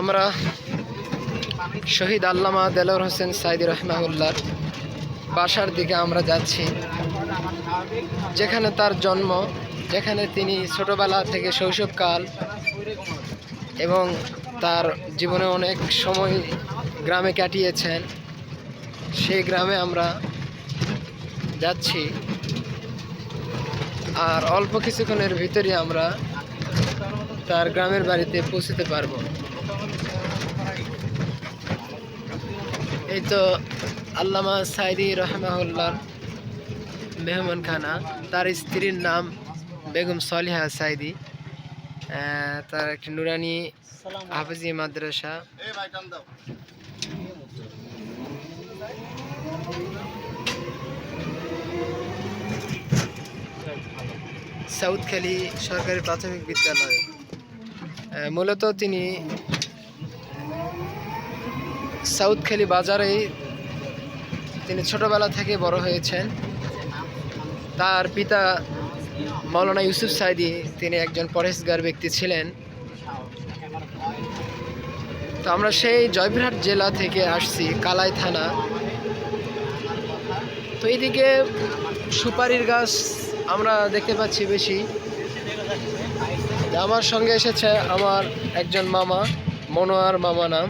আমরা শহীদ আল্লামা দেলোর হোসেন সাইদি রহমাউল্লার বাসার দিকে আমরা যাচ্ছি, যেখানে তার জন্ম, যেখানে তিনি ছোটবেলা থেকে শৈশবকাল এবং তার জীবনে অনেক সময় গ্রামে কাটিয়েছেন, সেই গ্রামে আমরা যাচ্ছি। আর অল্প কিছুক্ষণের ভিতরে আমরা তার গ্রামের বাড়িতে পৌঁছতে পারব। এই তো আল্লামা সাইদি রহমাউল্লার মেহমান খানা তার স্ত্রীর নাম বেগম সলিহা সাইদি। তার একটি নুরানি হাফিজি মাদ্রাসা। সাউথখালি সরকারি প্রাথমিক বিদ্যালয়। মূলত তিনি সাউথখালি বাজারেই তিনি ছোটবেলা থেকে বড় হয়েছেন। তার পিতা মৌলানা ইউসুফ সাইদি, তিনি একজন পরেশগার ব্যক্তি ছিলেন। তো আমরা সেই জয়পুরহাট জেলা থেকে আসছি, কালাই থানা। তো এইদিকে সুপারির গাছ আমরা দেখতে পাচ্ছি বেশি। আমার সঙ্গে এসেছে আমার একজন মামা, মনোয়ার মামা নাম।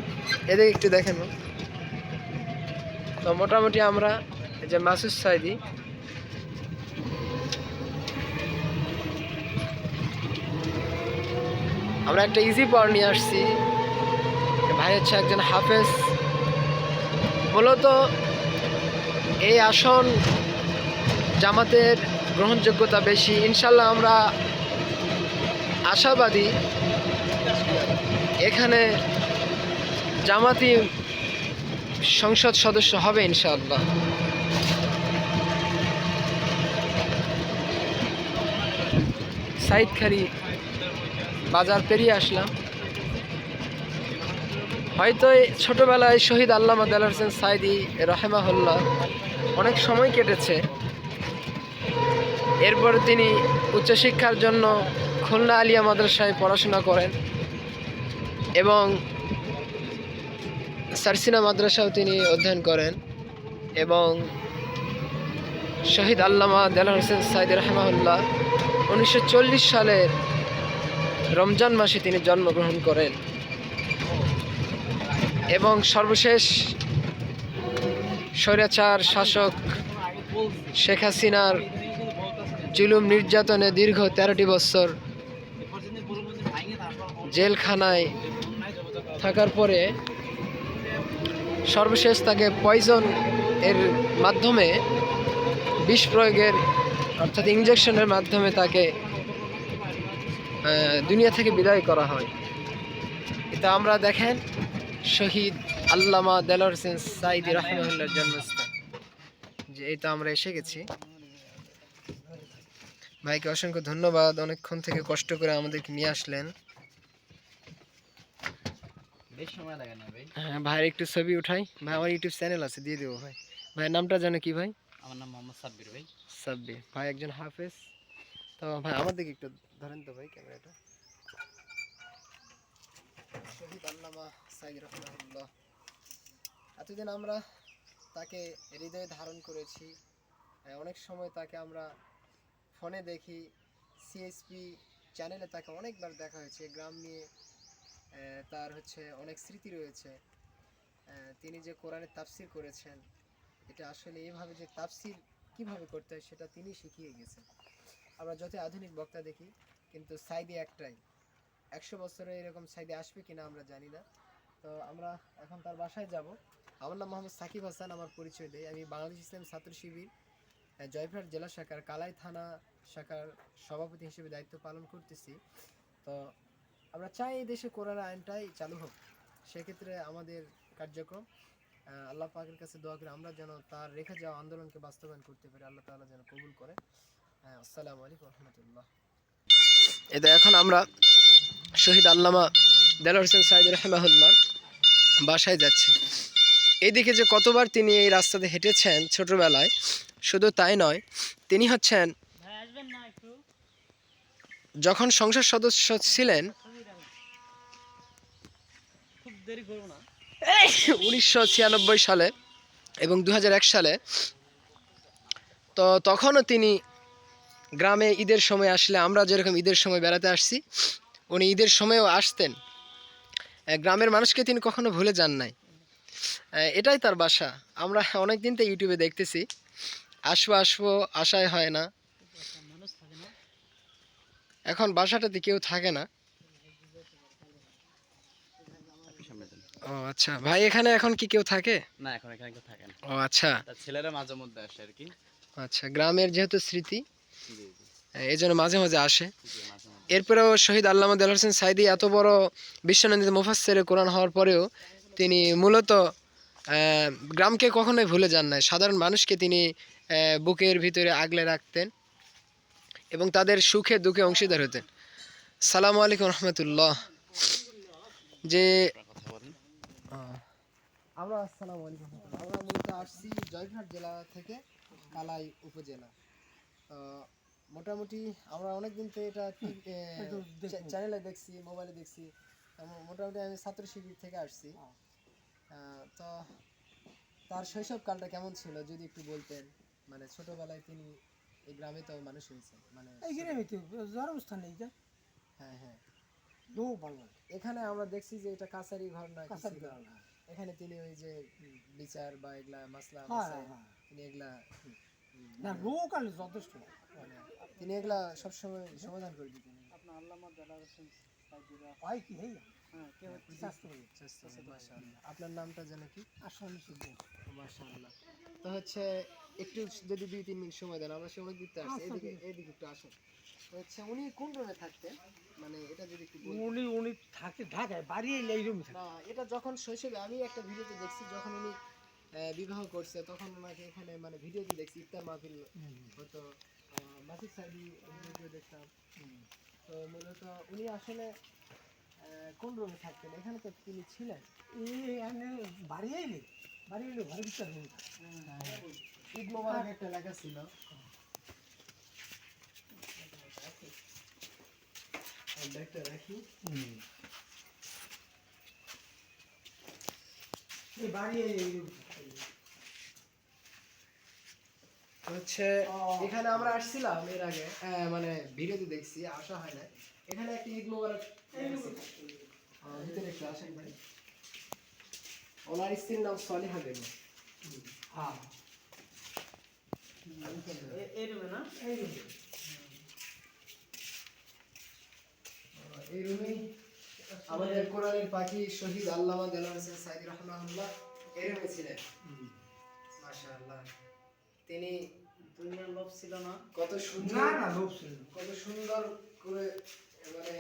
এদিকে একটু দেখেন তো মোটামুটি আমরা এই যে মাসুদ সাইদি আমরা একটা ইজি পাওয়ার নিয়ে আসছি। ভাই হচ্ছে একজন হাফেজ। মূলত এই আসন জামাতের গ্রহণযোগ্যতা বেশি। ইনশাল্লাহ আমরা আশাবাদী। এখানে জামাতি সংসদ সদস্য হবে ইনশাআল্লাহ। সাইদখালি বাজার পেরিয়ে আসলাম। হয়তো ছোটবেলায় শহীদ আল্লামা দেলার হোসেন সাইদি, রহেমাহুল্লাহ, অনেক সময় কেটেছে। এরপর তিনি উচ্চশিক্ষার জন্য খুলনা আলিয়া মাদ্রাসায় পড়াশোনা করেন এবং সারসিনা মাদ্রাসাও তিনি অধ্যয়ন করেন এবং শহীদ আল্লামা দেলার হোসেন সাইদ রহমাউল্লাহ উনিশশো চল্লিশ সালের রমজান মাসে তিনি জন্মগ্রহণ করেন। এবং সর্বশেষ স্বৈরাচার শাসক শেখ হাসিনার জুলুম নির্যাতনে দীর্ঘ তেরোটি বছর জেলখানায় থাকার পরে সর্বশেষ তাকে পয়জন এর মাধ্যমে বিষ প্রয়োগের অর্থাৎ ইঞ্জেকশনের মাধ্যমে তাকে দুনিয়া থেকে বিদায় করা হয়। এটা আমরা দেখেন, শহীদ আল্লামা দেলোয়ার হোসেন সাইদি রহমানুল্লাহর জন্মস্থান। যে তো আমরা এসে গেছি। ভাইকে অসংখ্য ধন্যবাদ, অনেকক্ষণ থেকে কষ্ট করে আমাদেরকে নিয়ে আসলেন। বেশ সময় লাগে না ভাই। হ্যাঁ ভাইয়ের একটু ছবি উঠাই। ভাই আমার ইউটিউব চ্যানেল আছে দিয়ে দেবো ভাই। ভাইয়ের নামটা জানো কি ভাই? আমার নাম মোহাম্মদ সাব্বির ভাই। সাব্বির। ভাই একজন হাফেজ। তো ভাই আমার দিকে একটু ধরেন তো ভাই ক্যামেরাটা। শহীদ আল্লামা সাইদ রহমানুল্লাহ এতদিন আমরা তাকে হৃদয়ে ধারণ করেছি। অনেক সময় তাকে আমরা ফোনে দেখি। সিএসপি চ্যানেলে তাকে অনেকবার দেখা হয়েছে। গ্রাম নিয়ে তার হচ্ছে অনেক স্মৃতি রয়েছে। তিনি যে কোরআনের তাফসির করেছেন, এটা আসলে এইভাবে যে তাফসির কীভাবে করতে হয় সেটা তিনি শিখিয়ে গেছেন। আমরা যত আধুনিক বক্তা দেখি, কিন্তু সাইদি একটাই। একশো বছরে এরকম সাইদি আসবে কিনা আমরা জানি না। তো আমরা এখন তার বাসায় যাব। আমার নাম মোহাম্মদ সাকিব হাসান, আমার পরিচয় দেয় আমি বাংলাদেশ ইসলাম ছাত্র শিবির জয়পুরহাট জেলা শাখার কালাই থানা শাখার সভাপতি হিসেবে দায়িত্ব পালন করতেছি। তো আমরা চাই এই দেশে কোরআন আইনটাই চালু হোক। সেক্ষেত্রে আমাদের কার্যক্রম আল্লাহ পাকের কাছে দোয়া করে আমরা যেন তার রেখে যাওয়া আন্দোলনকে বাস্তবায়ন করতে পারি আল্লাহ তাআলা যেন কবুল করে। হ্যাঁ আসসালামু আলাইকুম রহমতুল্লাহ। এটা এখন আমরা শহীদ আল্লামা দেলার হোসেন সাইদ রহমাহুল্লার বাসায় যাচ্ছি। এইদিকে যে কতবার তিনি এই রাস্তাতে হেঁটেছেন ছোটবেলায় শুধু তাই নয় তিনি হচ্ছেন যখন সংসদ সদস্য ছিলেন দেরি করব না। উনিশশো ছিয়ানব্বই সালে এবং দু হাজার এক সালে তো তখনও তিনি গ্রামে ঈদের সময় আসলে আমরা যেরকম ঈদের সময় বেড়াতে আসছি উনি ঈদের সময়ও আসতেন। গ্রামের মানুষকে তিনি কখনো ভুলে যান নাই। এটাই তার বাসা। আমরা অনেক দিন তো ইউটিউবে দেখতেছি আসব আসব আশায় হয় না। এখন বাসাটাতে কেউ থাকে না সামনে যান। ও আচ্ছা। ভাই এখানে এখন কি কেউ থাকে? না এখন এখানে কেউ থাকে না। ও আচ্ছা। ছেলেরা মাঝে মধ্যে আসে আর কি। আচ্ছা গ্রামের যেহেতু স্মৃতি জি এই জন্য মাঝে মাঝে আসে। এরপরেও শহীদ আল্লামা দেল হোসেন সাইদি এত বড় বিশ্বনন্দিত মুফাসসিরে কোরআন হওয়ার পরেও তিনি মূলত গ্রামকে কখনোই ভুলে যান নাই। সাধারণ মানুষকে তিনি বুকের ভিতরে আগলে রাখতেন এবং তাদের সুখে দুঃখে অংশীদার হতেন। সালামু আলাইকুম রহমতুল্লাহ। যে আমরা আসসালামু আলাইকুম। আমরা মূলত আসছি জয়ঘাট জেলা থেকে কালাই উপজেলা। মোটামুটি আমরা অনেক দিন থেকে এটা চ্যানেলে দেখছি মোবাইলে দেখছি। মোটামুটি আমি ছাত্র শিবির থেকে আসছি। তো তার শৈশবকালটা কেমন ছিল যদি একটু বলতেন? মানে ছোটবেলায় তিনি এই গ্রামে তো মানুষ হয়েছেন মানে এই এইখানে হইতো জন্মস্থান এইটা হ্যাঁ হ্যাঁ। ভালো এখানে আমরা দেখছি যে এটা কাছারি ঘর না কাছারি ঘর না। এখানে তিনি ওই যে বিচার বা এগুলা মাসলা হ্যাঁ মাসাইল, হ্যাঁ তিনি এগুলা না লোকাল যথেষ্ট। মানে তিনি এগুলা সবসময় সমাধান করে দিতেন। আপনার কি জালাল হোসেন কি মাশাআল্লাহ। আপনার নামটা যেন কি? মাশাআল্লাহ। তো হচ্ছে একটু যদি দুই তিন মিনিট সময় দেন আমরা সে অনেক দিকতে আসছি এদিকে এদিকে একটু আসুন। হচ্ছে উনি কোন রুমে থাকতেন? মানে এটা যদি একটু উনি উনি থাকে ঢাকায় বাড়ি থাকে। না এটা যখন শৈশবে আমি একটা ভিডিওতে দেখছি যখন উনি বিবাহ করছে তখন ওনাকে এখানে মানে ভিডিওতে দেখছি ইফতার মাহফিল হতো। আহ, মাসিদ সাহেবি ভিডিও দেখতাম। তো মূলত উনি আসলে কোন রুমে থাকতেন? এখানে তো তিনি ছিলেন। বাড়ি এলে বাড়ি এলে ঘরের ভিতরে রুম ঈদ মোবারক একটা লেখা ছিল। ব্যাগটা রাখি। বাড়ি। হচ্ছে এখানে আমরা আসছিলাম এর আগে। মানে ভিডিওতে দেখছি আসা হয় না এখানে একটা ঈদ মোবারক। আসেন ভাই ওনার স্ত্রীর নাম সলিহা বেগম। হ্যাঁ। এই রুমে। আমাদের কোরআনের পাখি শহীদ আল্লামা দেলার হোসেন সাইদি রহমাহুল্লাহ এই রুমে ছিলেন। মাশাআল্লাহ। তিনি দুনিয়ার লোভ ছিল না? কত সুন্দর না না ছিল কত সুন্দর করে মানে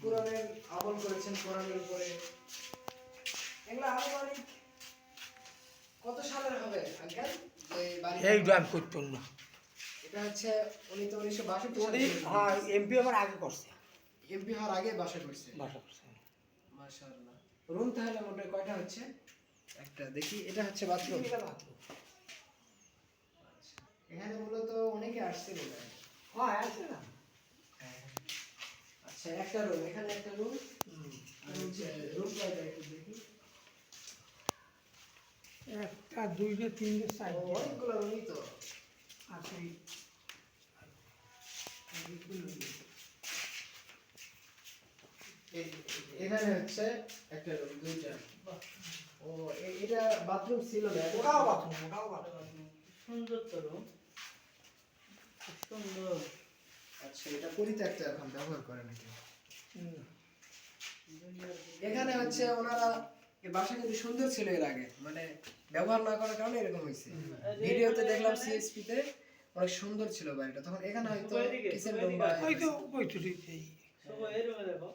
কোরআনের আমল করেছেন কোরআনের উপরে। এগুলা আনুমানিক কত সালের হবে আঙ্কেল? যে বাড়ি এই ড্রাইভ করতেন না এটা হচ্ছে উনি তো উনিশশো বাষট্টি হ্যাঁ এমপি আমার আগে করছে। এমপি হওয়ার আগে বাসা করছে। বাসা করছে। মাশাআল্লাহ। রুম তাহলে মোটে কয়টা হচ্ছে? একটা দেখি এটা হচ্ছে বাথরুম। এখানে মূলত অনেকে আসছে মনে হয়। আছে না। আচ্ছা একটা রুম এখানে একটা রুম রুম কয়টা একটু দেখি। একটা দুইটা তিনটে অনেকগুলো রুমই তো। আছে। এখানে হচ্ছে একটা রুম দুইটা। ও এটা বাথরুম ছিল না ওটাও বাথরুম ওটাও বাথরুম সুন্দর তো রুম খুব সুন্দর। আচ্ছা এটা পরিত্যক্ত এখন ব্যবহার করে নাকি। এখানে হচ্ছে ওনারা এই বাসা কিন্তু সুন্দর ছিল এর আগে মানে ব্যবহার না করার কারণে এরকম হয়েছে। ভিডিওতে দেখলাম সিএসপি তে অনেক সুন্দর ছিল বাড়িটা তখন এখানে হয়তো কিচেন রুম বা ওই তো ওই তো ঠিক এই রুমে দেখো।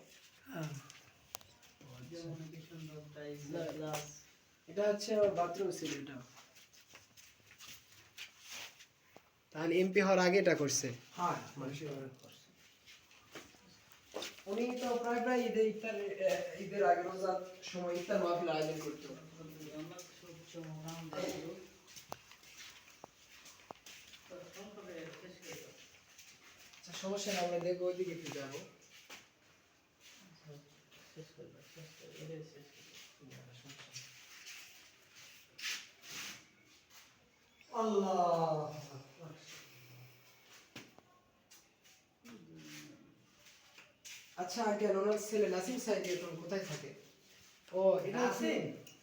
হ্যাঁ। সুন্দর টাইলস এটা হচ্ছে বাথরুম ছিল এটা। তাহলে এমপি হওয়ার আগে এটা হ্যাঁ, মানে করছে। উনি তো প্রায় প্রায় ঈদে ইফতার ঈদের আগে রোজার সময় ইফতার মাহফিল আয়োজন করতো। আচ্ছা, সমস্যা আমরা দেখব, ওইদিকে একটু যাব। আল্লাহ! আচ্ছা আঙ্কেল ওনার ছেলে নাসিম সাহেব এখন কোথায় থাকে? ও এটা আছে?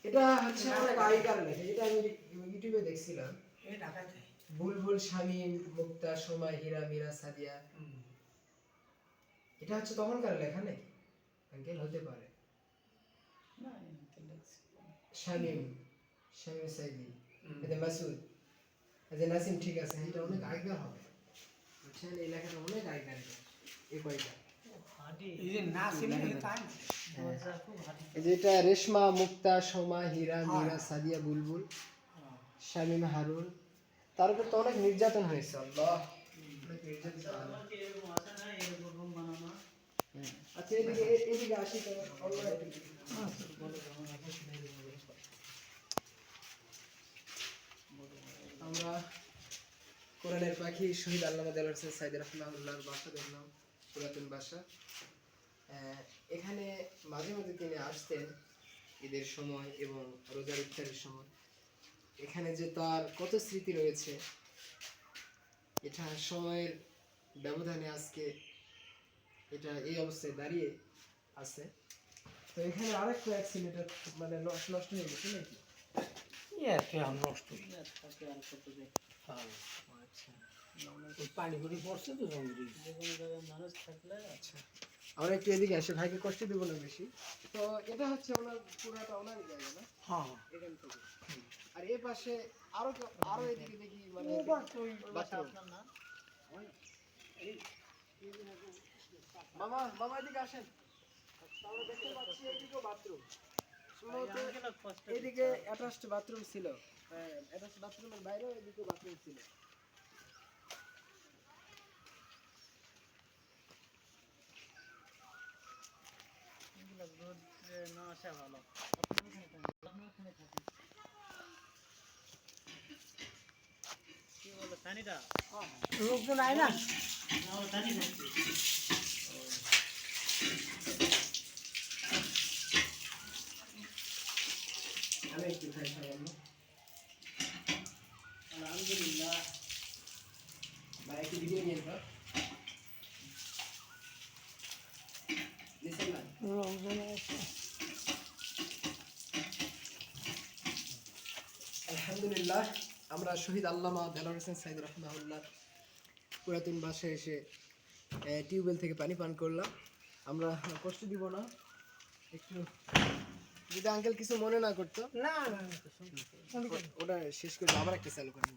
এটা হচ্ছে অনেক আগেকার লেখা এটা আমি ইউটিউবে দেখছিলাম বুলবুল শামীম মুক্তা সময় হীরা মীরা সাদিয়া। এটা হচ্ছে তখনকার লেখা নাকি? আঙ্কেল হতে পারে। শামীম শামীম সাইদি এটা মাসুদ। এটা নাসিম ঠিক আছে এটা অনেক আগেকার হবে। বুঝছেন এই লেখাটা অনেক আগেকার। এই কয়টা? হাঁটি এই যে নাসিম এই তাই না? দরজা খুব হাঁটি। এই যে এটা রেশমা মুক্তা সোমা হীরা মীরা সাদিয়া বুলবুল শামীম হারুন। তার উপর তো অনেক নির্যাতন হয়েছে আল্লাহ। বানানো আচ্ছা এদিকে এদিকে আসি। আমরা কোরআনের পাখি শহীদ আল্লাহ সাইদ রহমাউল্লাহর বাসা দেখলাম। পুরাতন বাসা আহ, এখানে মাঝে মাঝে তিনি আসতেন ঈদের সময় এবং রোজার ইফতারের সময়। এখানে যে তার কত স্মৃতি রয়েছে এটা সময়ের ব্যবধানে আজকে এটা এই অবস্থায় দাঁড়িয়ে আছে। তো এখানে আরেকটা অ্যাক্সিডেন্ট মানে নষ্ট নষ্ট হয়ে গেছে নাকি? আর নষ্ট হ্যাঁ। আচ্ছা। পানি করে পড়ছে তো জঙ্গলে যে কোনো জায়গায় মানুষ থাকলে আচ্ছা। আমরা একটু এদিকে আসে ভাইকে কষ্ট দেবো না বেশি। তো এটা হচ্ছে ওনার পুরাটা ওনারই জায়গা না? হ্যাঁ। এখান থেকে। আর এ পাশে আরও আরও এদিকে দেখি মানে। আপনার না? মামা মামা এদিকে আসেন। আমরা দেখতে পাচ্ছি এদিকেও বাথরুম। এদিকে অ্যাটাচড বাথরুম ছিল। হ্যাঁ অ্যাটাচড বাথরুমের বাইরেও এদিকে বাথরুম ছিল। না আসা ভালো। কি বলে সানিটা? লোকজন আয় না? আমি একটু খাই সামান্য আলহামদুলিল্লাহ। ভাই একটু ভিডিও নিয়ে তো নিছেন না লোকজন আছে আলহামদুলিল্লাহ আমরা শহীদ আল্লামা দেলার হোসেন সাইদ রহমাউল্লাহ পুরাতন বাসায় এসে টিউবওয়েল থেকে পানি পান করলাম। আমরা কষ্ট দিব না। একটু যদি আঙ্কেল কিছু মনে না করতো। না ওটা শেষ করে আবার একটা চালু করেন